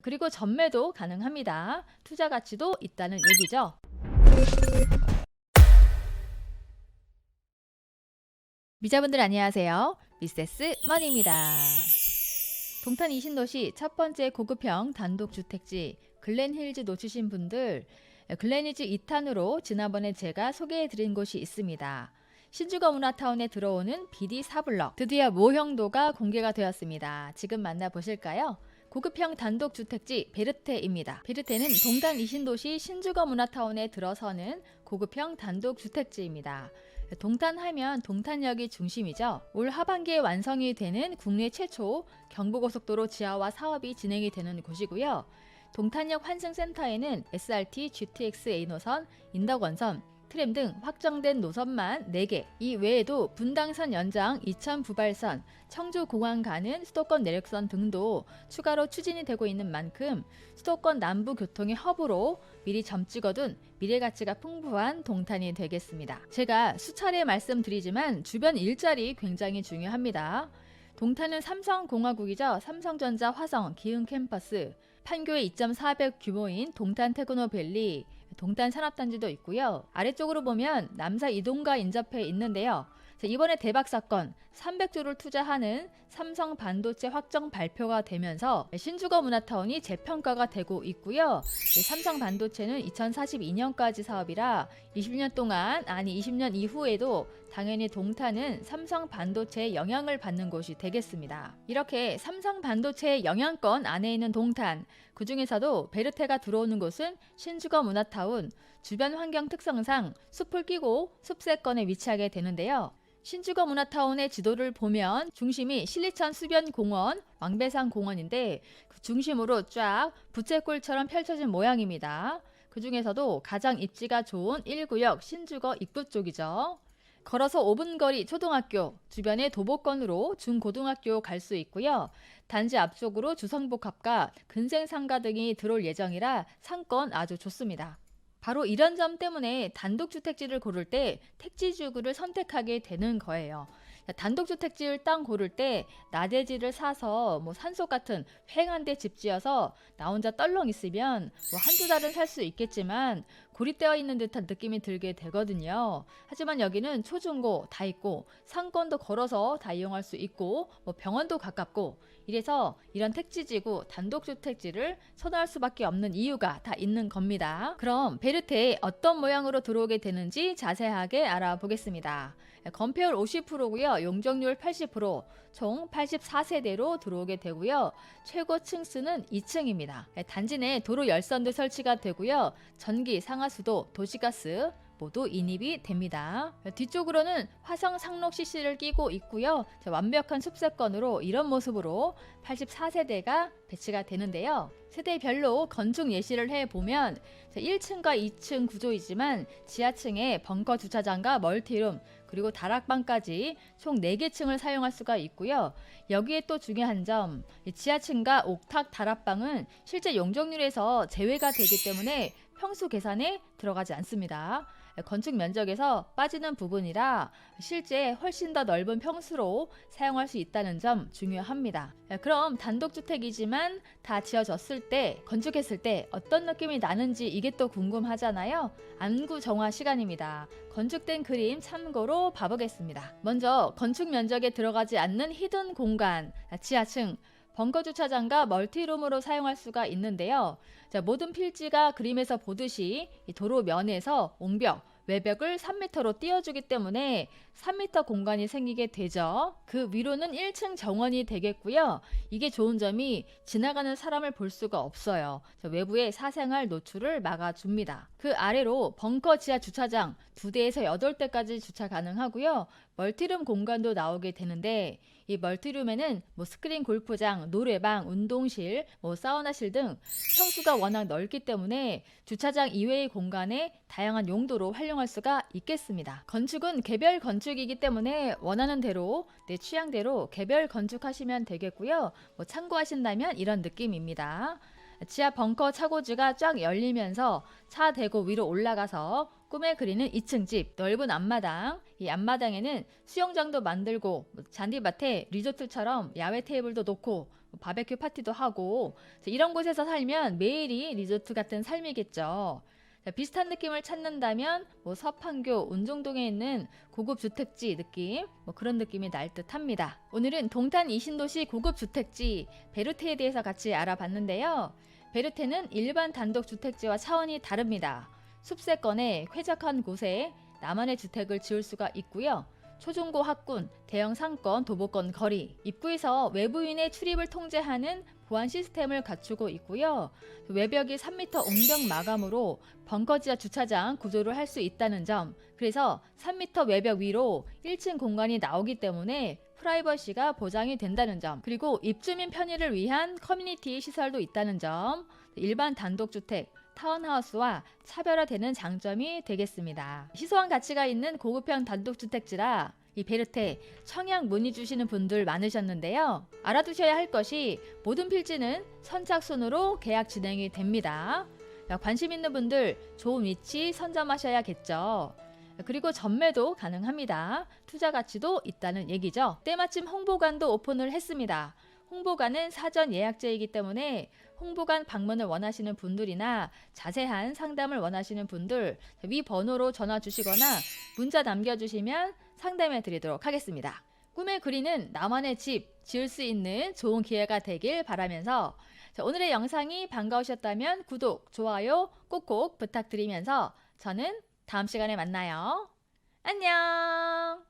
그리고 전매도 가능합니다. 투자 가치도 있다는 얘기죠. 미자분들 안녕하세요. 미세스 머니입니다. 동탄 이신도시 첫 번째 고급형 단독주택지 글렌힐즈 놓치신 분들 글렌힐즈 2탄으로 지난번에 제가 소개해드린 곳이 있습니다. 신주거 문화타운에 들어오는 BD 4블럭 드디어 모형도가 공개가 되었습니다. 지금 만나보실까요? 고급형 단독주택지 베르테입니다. 베르테는 동탄 이신도시 신주거 문화타운에 들어서는 고급형 단독주택지입니다. 동탄하면 동탄역이 중심이죠. 올 하반기에 완성이 되는 국내 최초 경부고속도로 지하화 사업이 진행이 되는 곳이고요. 동탄역 환승센터에는 SRT, GTX A 노선, 인덕원선, 트램 등 확정된 노선만 4개. 이 외에도 분당선 연장 2000 부발선, 청주 공항 가는 수도권 내륙선 등도 추가로 추진이 되고 있는 만큼 수도권 남부 교통의 허브로 미리 점 찍어둔 미래 가치가 풍부한 동탄이 되겠습니다. 제가 수차례 말씀드리지만 주변 일자리 굉장히 중요합니다. 동탄은 삼성공화국이죠. 삼성전자 화성 기흥 캠퍼스, 판교의 2.4배 규모인 동탄 테크노밸리, 동탄 산업단지도 있고요. 아래쪽으로 보면 남사 이동과 인접해 있는데요. 이번에 대박 사건 300조를 투자하는 삼성 반도체 확정 발표가 되면서 신주거 문화타운이 재평가가 되고 있고요. 삼성 반도체는 2042년까지 사업이라 20년 동안 아니 20년 이후에도 당연히 동탄은 삼성 반도체의 영향을 받는 곳이 되겠습니다. 이렇게 삼성 반도체의 영향권 안에 있는 동탄 그 중에서도 베르테가 들어오는 곳은 신주거 문화타운 주변 환경 특성상 숲을 끼고 숲세권에 위치하게 되는데요. 신주거 문화타운의 지도를 보면 중심이 신리천 수변공원, 왕배산 공원인데 그 중심으로 쫙 부채꼴처럼 펼쳐진 모양입니다. 그 중에서도 가장 입지가 좋은 1구역 신주거 입구 쪽이죠. 걸어서 5분 거리 초등학교, 주변에 도보권으로 중고등학교 갈 수 있고요. 단지 앞쪽으로 주성복합과 근생상가 등이 들어올 예정이라 상권 아주 좋습니다. 바로 이런 점 때문에 단독주택지를 고를 때 택지주구를 선택하게 되는 거예요. 단독주택지를 땅 고를 때 나대지를 사서 뭐 산속 같은 휑한 데 집 지어서 나 혼자 떨렁 있으면 뭐 한두 달은 살 수 있겠지만 고립되어 있는 듯한 느낌이 들게 되거든요. 하지만 여기는 초중고 다 있고 상권도 걸어서 다 이용할 수 있고 뭐 병원도 가깝고 이래서 이런 택지지구 단독주택지를 선호할 수밖에 없는 이유가 다 있는 겁니다. 그럼 베르테에 어떤 모양으로 들어오게 되는지 자세하게 알아보겠습니다. 건폐율 50%고요. 용적률 80%, 총 84세대로 들어오게 되고요. 최고 층수는 2층입니다. 단지 내 도로 열선도 설치가 되고요. 전기, 상하 수도, 도시가스, 모두 인입이 됩니다. 뒤쪽으로는 화성 상록 CC를 끼고 있고요. 완벽한 숲세권으로 이런 모습으로 84세대가 배치가 되는데요. 세대별로 건축 예시를 해보면 1층과 2층 구조이지만 지하층에 벙커 주차장과 멀티룸 그리고 다락방까지 총 4개 층을 사용할 수가 있고요. 여기에 또 중요한 점 지하층과 옥탑 다락방은 실제 용적률에서 제외가 되기 때문에 평수 계산에 들어가지 않습니다. 건축 면적에서 빠지는 부분이라 실제 훨씬 더 넓은 평수로 사용할 수 있다는 점 중요합니다. 그럼 단독주택이지만 다 지어졌을 때, 건축했을 때 어떤 느낌이 나는지 이게 또 궁금하잖아요. 안구 정화 시간입니다. 건축된 그림 참고로 봐보겠습니다. 먼저 건축 면적에 들어가지 않는 히든 공간, 지하층, 벙커 주차장과 멀티룸으로 사용할 수가 있는데요. 자, 모든 필지가 그림에서 보듯이 도로 면에서 옹벽, 외벽을 3m로 띄워주기 때문에 3m 공간이 생기게 되죠. 그 위로는 1층 정원이 되겠고요. 이게 좋은 점이 지나가는 사람을 볼 수가 없어요. 외부의 사생활 노출을 막아줍니다. 그 아래로 벙커 지하 주차장 2대에서 8대까지 주차 가능하고요. 멀티룸 공간도 나오게 되는데 이 멀티룸에는 뭐 스크린 골프장, 노래방, 운동실, 뭐 사우나실 등 평수가 워낙 넓기 때문에 주차장 이외의 공간에 다양한 용도로 활용할 수가 있겠습니다. 건축은 개별 건축이기 때문에 원하는 대로 내 취향대로 개별 건축하시면 되겠고요. 뭐 참고하신다면 이런 느낌입니다. 지하 벙커 차고지가 쫙 열리면서 차 대고 위로 올라가서 꿈에 그리는 2층 집, 넓은 앞마당. 이 앞마당에는 수영장도 만들고 잔디밭에 리조트처럼 야외 테이블도 놓고 뭐 바베큐 파티도 하고 자, 이런 곳에서 살면 매일이 리조트 같은 삶이겠죠. 자, 비슷한 느낌을 찾는다면 뭐 서판교 운정동에 있는 고급 주택지 느낌 뭐 그런 느낌이 날 듯합니다. 오늘은 동탄 이신도시 고급 주택지 베르테에 대해서 같이 알아봤는데요. 베르테는 일반 단독 주택지와 차원이 다릅니다. 숲세권에 쾌적한 곳에 나만의 주택을 지을 수가 있고요. 초중고 학군, 대형 상권, 도보권 거리, 입구에서 외부인의 출입을 통제하는 보안 시스템을 갖추고 있고요. 외벽이 3m 옹벽 마감으로 벙커 지하 주차장 구조를 할 수 있다는 점. 그래서 3m 외벽 위로 1층 공간이 나오기 때문에 프라이버시가 보장이 된다는 점. 그리고 입주민 편의를 위한 커뮤니티 시설도 있다는 점. 일반 단독주택, 타운하우스와 차별화되는 장점이 되겠습니다. 희소한 가치가 있는 고급형 단독주택지라 이 베르테 청약 문의 주시는 분들 많으셨는데요. 알아두셔야 할 것이 모든 필지는 선착순으로 계약 진행이 됩니다. 관심 있는 분들 좋은 위치 선점하셔야겠죠. 그리고 전매도 가능합니다. 투자 가치도 있다는 얘기죠. 때마침 홍보관도 오픈을 했습니다. 홍보관은 사전 예약제이기 때문에 홍보관 방문을 원하시는 분들이나 자세한 상담을 원하시는 분들 위 번호로 전화 주시거나 문자 남겨주시면 상담해 드리도록 하겠습니다. 꿈에 그리는 나만의 집 지을 수 있는 좋은 기회가 되길 바라면서 자, 오늘의 영상이 반가우셨다면 구독, 좋아요 꼭꼭 부탁드리면서 저는 다음 시간에 만나요. 안녕!